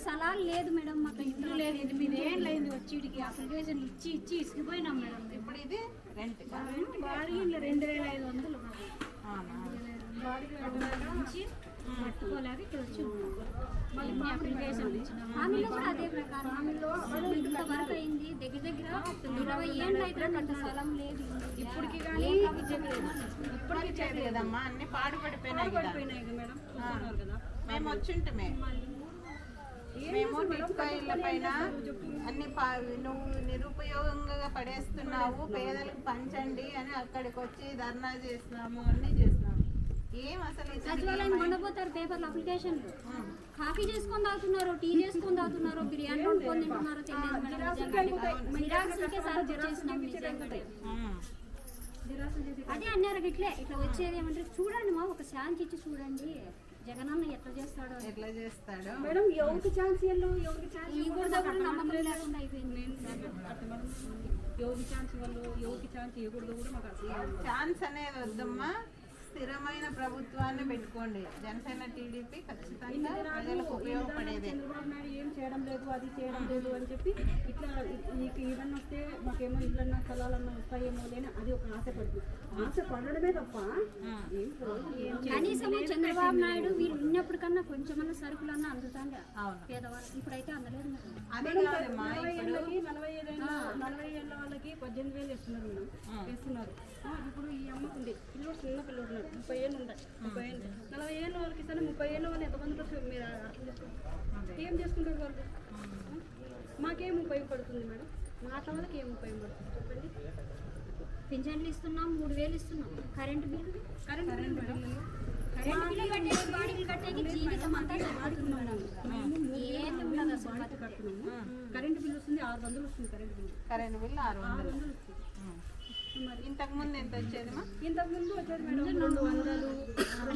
స్థలాలు లేదు మేడం మాకు ఇల్లు లేదు. ఎనిమిది ఏళ్ళు అయింది వచ్చి ఇడికి? అప్లికేషన్ ఇచ్చి ఇచ్చి ఇసుకుపోయినాం మేడం. ఇప్పుడు ఇది రెంట్ రెండు వేల ఐదు వందలు నుంచి పట్టుకోలేక ఇక్కడ వచ్చి. మళ్ళీ మా అప్లికేషన్ ఇచ్చినాం. హామీలో కూడా అదే ప్రకారం. హామీలో ఇంత వరకు అయింది దగ్గర దగ్గర ఇరవై ఏళ్ళు అయితే అంత స్థలం లేదు. ఇప్పటికి కానీ ఇప్పటికి చేయదు కదమ్మా అన్ని పాడుపడిపోయినాయి కదా. ఆ. మేము వచ్చింటమే. మేము ఇళ్ళ పైన అన్ని నువ్వు నిరుపయోగంగా పడేస్తున్నావు పేదలకు పంచండి అని అక్కడికి వచ్చి ధర్నా చేసినాము అన్ని చేసినాము. ఏం అసలు సచివాలయం కొండపోతారు పేపర్లు అప్లికేషన్లు. కాఫీ చేసుకొని తాగుతున్నారు టీ చేసుకొని తాగుతున్నారు బిర్యానీ వండుకొని తింటున్నారు. అదే అన్నారు ఇట్లే ఇట్లా వచ్చేది ఏమంటే చూడండి మా ఒక శాంతి ఇచ్చి చూడండి. జగనన్న ఎట్లా చేస్తాడో. ఎట్లా చేస్తాడు? మేడం ఎవరికి ఛాన్స్ ఇవ్వరు ఎవరికి ఛాన్స్ నమ్మకం లేకుండా అయిపోయింది. ఎవరికి ఛాన్స్ ఇవ్వరు ఎవరికి ఛాన్స్ ఇవ్వకూడదు కూడా మాకు ఛాన్స్ అనేది వద్దమ్మా. స్థిరమైన ప్రభుత్వాన్ని పెట్టుకోండి. జనసేన టీడీపీ ఖచ్చితంగా ప్రజలకు ఉపయోగపడేదే. చంద్రబాబు నాయుడు ఏం చేయడం లేదు అది చేయడం లేదు అని చెప్పి ఇట్లా నీకు ఏదన్నా వస్తే మాకేమో ఇళ్ళన్నా స్థలాలన్నా వస్తాయేమో లేని అది ఒక ఆశ పడుతుంది ఆశ పడడమే తప్ప ఏం ప్రయోజనం ఏం కనీసం చంద్రబాబు నాయుడు వీళ్ళు ఉన్నప్పుడు కన్నా కొంచెమన్నా సరుకులన్నా అందుతాండి పేదవాళ్ళు ఇప్పుడైతే అందలేదు అదే కాదమ్మా నలభై ఇప్పుడు ఏళ్ళకి నలభై ఏళ్ళ నలభై ఏళ్ళ వాళ్ళకి పద్దెనిమిది వేలు ఇస్తున్నారు మేడం. ఇస్తున్నారు ఇప్పుడు ఈ అమ్మకు ఉంది పిల్లడు చిన్న పిల్లడు ఉన్నాడు ముప్పై ఏళ్ళు ఉంటాయి. ముప్పై ఏళ్ళు. నలభై ఏళ్ళ వాళ్ళకి ఇస్తాను ముప్పై ఏళ్ళ వాళ్ళు ఎంతమంది వస్తారు మీరు అర్థం చేసుకోండి ఏం చేసుకుంటారు వాళ్ళు? మాకేం ఉపయోగపడుతుంది మేడం? మా వాళ్ళకి ఏం ఉపయోగపడుతుంది చెప్పండి? పింఛన్లు ఇస్తున్నాం మూడు వేలు ఇస్తున్నాం. Current bill? Current bill madam. Current bill కట్టేది బాడీలు కట్టేది జీవితం అంతా సరిపోతుంది మేడం. ఏంటి ఉండదు అసలు బతుకు. కట్టుకున్నాము. కరెంట్ బిల్ వస్తుంది ఆరు వందలు వస్తుంది కరెంట్ బిల్ కరెంట్ బిల్లు ఆరు వందలు వస్తుంది. ఇంతకు ముందు ఎంత ఇంతకు ముందు వచ్చేది మేడం రెండు వందలు.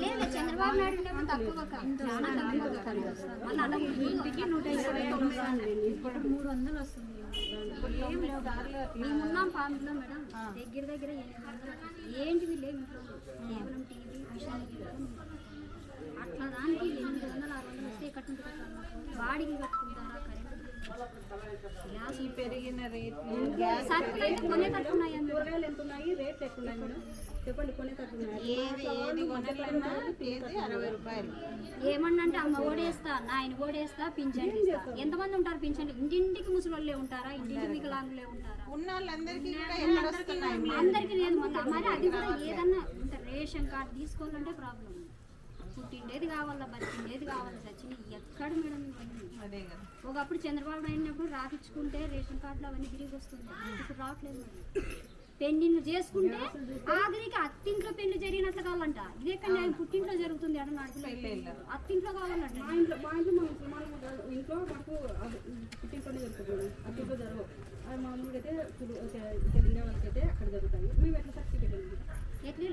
లేదు చంద్రబాబు నాయుడు ఉన్నప్పుడు తక్కువ చాలా తక్కువ కరెంట్ వస్తుంది. మళ్ళీ అలా ఇంటికి నూట ఇరవై ఇప్పుడు మూడు వందలు వస్తుంది. మేడం. దగ్గర దగ్గర ఇంట్లో. కేవలం టీవీ అట్లా దానికి ఎనిమిది వందలు ఆరు వందలు వస్తే మాకు? బాడీకి కట్టుకుంటారా? పెరిగిన రేట్లు గ్యాస్ కూరగాయలు ఎంత ఉన్నాయి? రేట్లు మేడం చెప్పండి కొనేటట్టు ఉన్నాయి? ఏది ఏది కొనాలన్నా కేజీ అరవై రూపాయలు. ఏమన్నంటే అమ్మ ఓడేస్తా నాయన ఓడేస్తా పింఛన్ ఎంతమంది ఉంటారు పింఛన్ ఇంటింటికి ముసలోళ్ళే ఉంటారా? ఇంటింటికి వికలాంగులే ఉంటారా? ఉన్న వాళ్ళందరికీ అందరికి లేదు. మరి అది కూడా ఏదన్నా ఇంత రేషన్ కార్డు తీసుకోవాలంటే ప్రాబ్లం పుట్టిండేది కావాలా బతికిండేది కావాలా సచిన ఎక్కడ మేడం అదే కదా. ఒకప్పుడు చంద్రబాబు నాయుడు రాపించుకుంటే రేషన్ కార్డులు అవన్నీ తిరిగి వస్తుంది ఇప్పుడు రావట్లేదు మేడం పెళ్ళిళ్ళు చేసుకుంటే ఆఖరికి అత్తింట్లో పెళ్ళి జరిగినట్లు కావాలంట. ఇది ఎక్కడ న్యాయం? పుట్టింట్లో జరుగుతుంది పెళ్ళిళ్ళు. అత్తింట్లో కావాలంట. మా ఇంట్లో మా ఇంట్లో మా ముసలిమాన్ ఇంట్లో మాకు పుట్టింట్లోనే జరుగుతుంది. అట్టింట్లో జరగవు. మామూలుగా అయితే తెలియని వాళ్ళకైతే అక్కడ జరుగుతాయి. మేము ఎట్లా సర్టిఫికేట్ ఉంది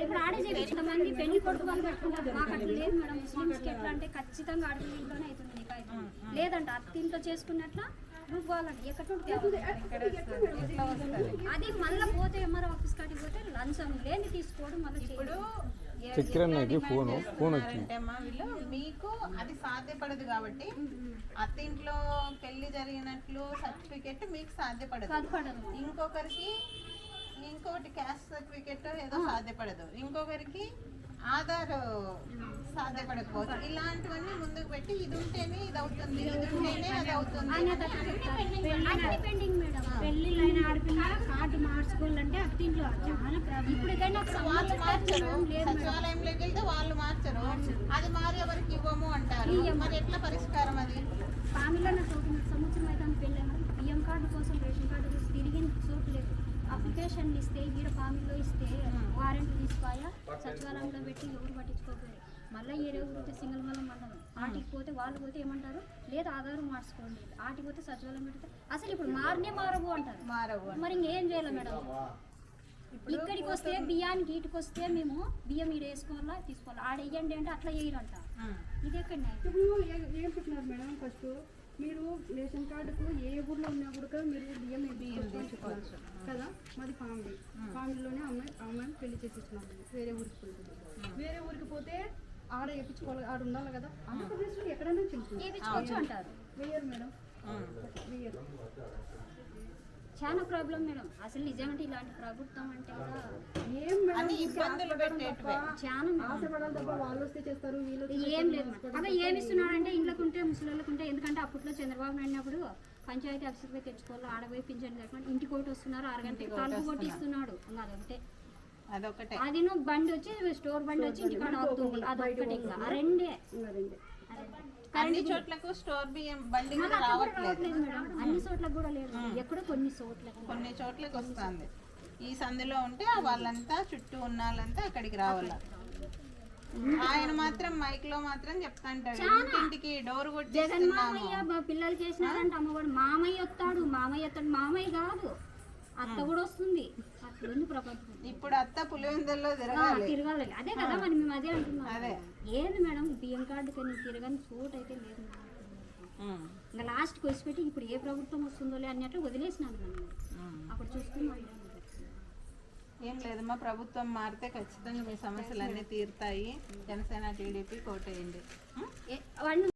ఇప్పుడు ఆడే చేపించిన మంది పెళ్ళి కొడుకు వాళ్ళు పెట్టుకుంటారు మాకు అట్లా లేదు మేడం. ముస్లిమ్స్కి ఎట్లా అంటే ఖచ్చితంగా ఆడపిల్ల ఇంట్లోనే అవుతుంది నికా అవుతుంది లేదంట. చేసుకున్నట్ల ఎక్కడ నుండి తేవాలి? అది మళ్ళీ పోతే ఎంఆర్ ఆఫీస్ కాడికి పోతే లంచం లేని తీసుకోవడం మళ్ళీ ఇప్పుడు చక్రన్నకి ఫోను ఫోన్ వచ్చింది. అంటే అమ్మా వీళ్ళు మీకు అది సాధ్యపడదు కాబట్టి అత్తింట్లో పెళ్ళి జరిగినట్లు సర్టిఫికెట్ మీకు సాధ్యపడదు. ఇంకొకరికి ఇంకొకటి క్యాస్ట్ సర్టిఫికెట్ ఏదో సాధ్యపడదు. ఇంకొకరికి ఆధార్ సాధ్యపడకపోవచ్చు ఇలాంటివన్నీ ముందుకు పెట్టి ఇది ఉంటేనే ఇది అవుతుంది ఇది ఉంటేనే అది అవుతుంది కార్డు మార్చుకోవాలంటే అత్తింట్లో చాలా ఇప్పటికైనా వాళ్ళు మార్చరు. సచివాలయంలోకి వెళ్తే వాళ్ళు మార్చరు. అది మారి ఎవరికి ఇవ్వము అంటారు. మరి ఎట్లా పరిష్కారం అది? ఫ్యామిలీలో నాకు ఒక సంవత్సరం అయితే పెళ్ళి బియ్యం కార్డు కోసం రేషన్ కార్డు కోసం తిరిగి చోటు లేదు అప్లికేషన్లు ఇస్తే ఈడ ఫ్యామిలీలో ఇస్తే వారెంట్ తీసుకోయా సచివాలయంలో పెట్టి ఎవరు పట్టించుకోకపోయారు మళ్ళీ ఏరే ఊరితే సింగిల్ మళ్ళీ మళ్ళీ ఆటికి పోతే వాళ్ళు పోతే ఏమంటారు? లేదు ఆధారం మార్చుకోండి. ఆటికి పోతే సచివాలయం పెడితే అసలు ఇప్పుడు మారనే మారవు అంటారు. మారవు మరి ఇంకేం చేయాలి మేడం? ఇక్కడికి వస్తే బియ్యానికి ఇటుకు వస్తే మేము బియ్యం ఈడ వేసుకోవాలా తీసుకోవాలా? ఆడ వేయండి అంటే అట్లా వేయరంట. ఇది ఎక్కడ ఇప్పుడు ఏ- ఏం పెట్టినారు మేడం ఫస్ట్? మీరు రేషన్ కార్డుకు ఏ ఊర్లో ఉన్నా కూడా మీరు బియ్యం కదా? మాది ఫ్యామిలీ. ఫ్యామిలీలోనే అమ్మాయి అమ్మాయిని పెళ్ళి చేసి ఇచ్చినాము వేరే ఊరికి పోతుంది. వేరే ఊరికి పోతే ఆడ వేయించుకోవాలి ఆడ ఉండాలి కదా. ఆంధ్రప్రదేశ్లో ఎక్కడైనా అంటారు. వెయ్యరు మేడం. ఉమ్. చాలా ప్రాబ్లం మేడం. అసలు నిజంగా ఇలాంటి ప్రభుత్వం అంటే కూడా ఏం మేడం? అన్ని ఇబ్బందులు పెట్టేటివే. చాలా మేడం. ఆశపడాలి తప్ప వాళ్ళు వస్తే చేస్తారు వీళ్ళు వస్తే ఏం లేదు మేడం. అవి ఏమి ఇస్తున్నాడంటే ఇంట్లోకి ఉంటే ముసలిళ్ళకి ఉంటే ఎందుకంటే అప్పట్లో చంద్రబాబు నాయుడు ఉన్నప్పుడు పంచాయతీ ఆఫీస్కి పోయి తెచ్చుకోవాలి ఆడపోయి పింఛన్ కట్టుకొని ఇంటికి ఒకటి వస్తున్నారు అరగంట తలుపు కొట్టి ఇస్తున్నాడు ఇంకా అదొకటే. అదొకటే. అది నువ్వు బండి వచ్చి స్టోర్ బండి వచ్చి ఇంటికాడ అవుతుంది అదొకటి ఇంకా. ఆ రెండే. ఉన్నారండి అన్ని చోట్లకు స్టోర్ బియ్యం బండి కూడా కూడా రావట్లేదు. అన్ని చోట్లకు కూడా లేదు. ఎక్కడో కొన్ని చోట్లకి కొన్ని చోట్లకి వస్తుంది. ఈ సందులో ఉంటే వాళ్ళంతా చుట్టూ ఉన్న వాళ్ళంతా అక్కడికి రావాల? ఆయన మాత్రం మైక్లో మాత్రం చెప్తాంటాడు ఇంటింటికి డోర్ జగన్ మామయ్య మా పిల్లలకి వేసినారంటే అమ్మవాడు మామయ్య వస్తాడు. మామయ్య వస్తాడు మామయ్య కాదు. అత్త కూడా వస్తుంది. ప్రపంచం. ఇప్పుడు అత్త పులివెందుల్లో తిరగాలి. తిరగాలి. అదే కదా మరి మేము అదే అంటున్నాం అదే. ఏది మేడం బియ్యం కార్డు కానీ తిరగని చోటు అయితే లేదు ఇంకా లాస్ట్కి వచ్చి పెట్టి ఇప్పుడు ఏ ప్రభుత్వం వస్తుందోలే అన్నట్లు వదిలేసినాను ఉమ్. అప్పుడు ఏం లేదమ్మా ప్రభుత్వం మారితే ఖచ్చితంగా మీ సమస్యలు అన్నీ తీరుతాయి. జనసేన టీడీపీ కోటేయండి.